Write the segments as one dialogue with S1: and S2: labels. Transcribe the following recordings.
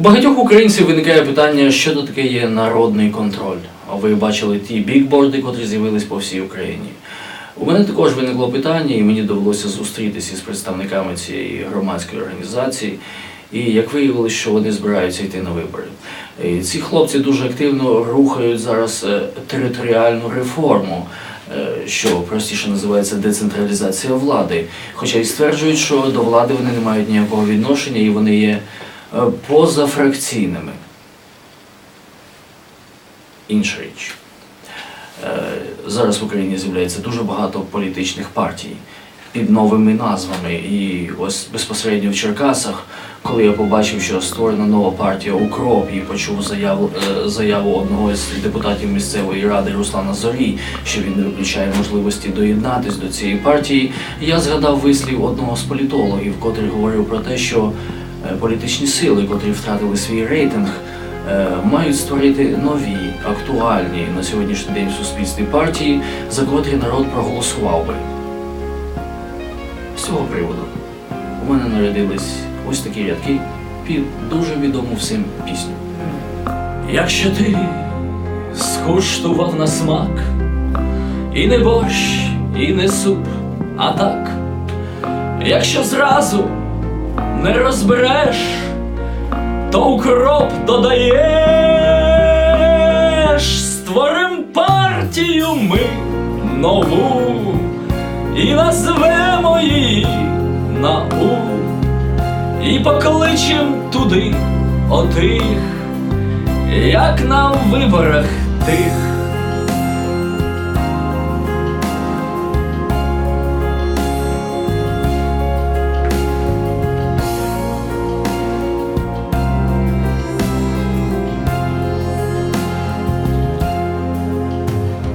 S1: Багатьох українців виникає питання, що то таке є народний контроль. А ви бачили ті бікборди, котрі з'явились по всій Україні. У мене також виникло питання, і мені довелося зустрітися з представниками цієї громадської організації. І як виявилось, що вони збираються йти на вибори. І ці хлопці дуже активно рухають зараз е, територіальну реформу, е, що простіше називається децентралізація влади. Хоча й стверджують, що до влади вони не мають ніякого відношення і вони є позафракційними. Інша річ. Е, Зараз в Україні з'являється дуже багато політичних партій під новими назвами. І ось безпосередньо в Черкасах, коли я побачив, що створена нова партія Укроп і почув заяву, е, заяву одного з депутатів місцевої ради Руслана Зорі, що він не виключає можливості доєднатись до цієї партії, я згадав вислів одного з політологів, котрий говорив про те, що е, політичні сили, котрі втратили свій рейтинг, е, мають створити нові, актуальні на сьогоднішній день в суспільстві партії, за котрі народ проголосував би. З цього приводу у мене нарядились ось такі рядки під дуже відому всім пісню. Якщо ти скуштував на смак, і не борщ, і не суп, а так, якщо зразу не розбереш, то укроп додаєш, створим партію ми нову і назвемо її на У, і покличем туди отих, як на виборах тих.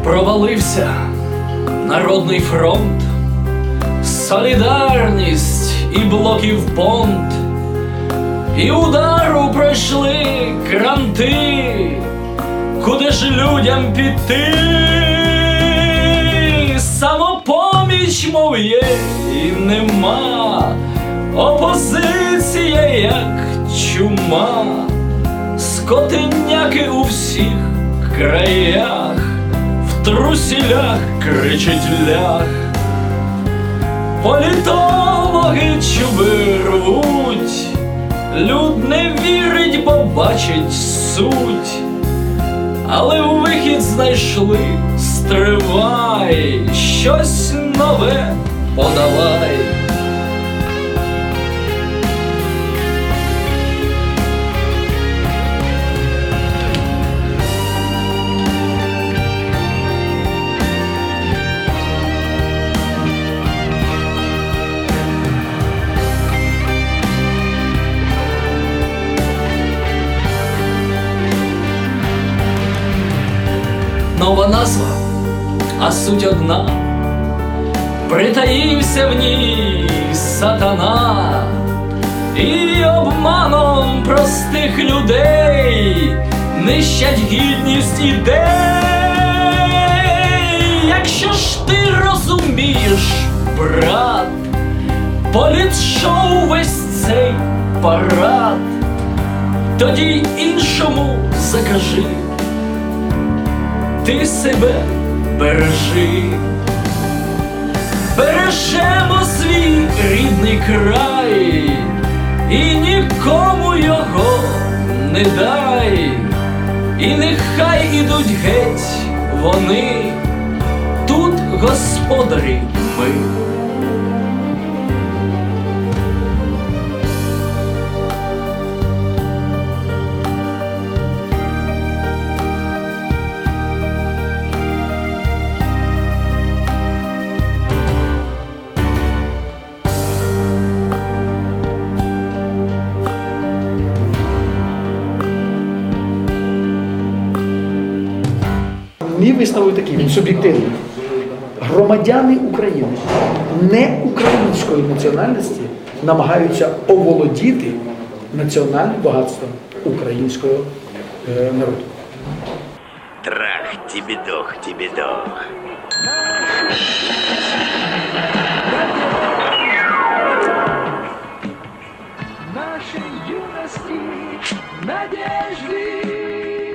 S1: Провалився. Народний фронт, солідарність і блоків понт, і удару пройшли кранти, куди ж людям піти? Самопоміч, мов є, і нема, опозиція, як чума, скотиняки у всіх краях, в трусілях кричить лях. Політологи чуби рвуть, люд не вірить, бо бачить суть, але вихід знайшли стривай, щось нове подавай. Нова назва, а суть одна, притаївся в ній сатана, і обманом простих людей нищать гідність ідей. Якщо ж ти розумієш, брат, політшоу весь цей парад, тоді іншому закажи ти себе бережи, бережемо свій рідний край і нікому його не дай, і нехай ідуть геть вони, тут господарі ми.
S2: Мій висновок такий, він суб'єктивний. Громадяни України не української національності намагаються оволодіти національним багатством українського е, народу.
S3: Трах, тибидох, тибидох.
S4: нашей юности
S1: надежды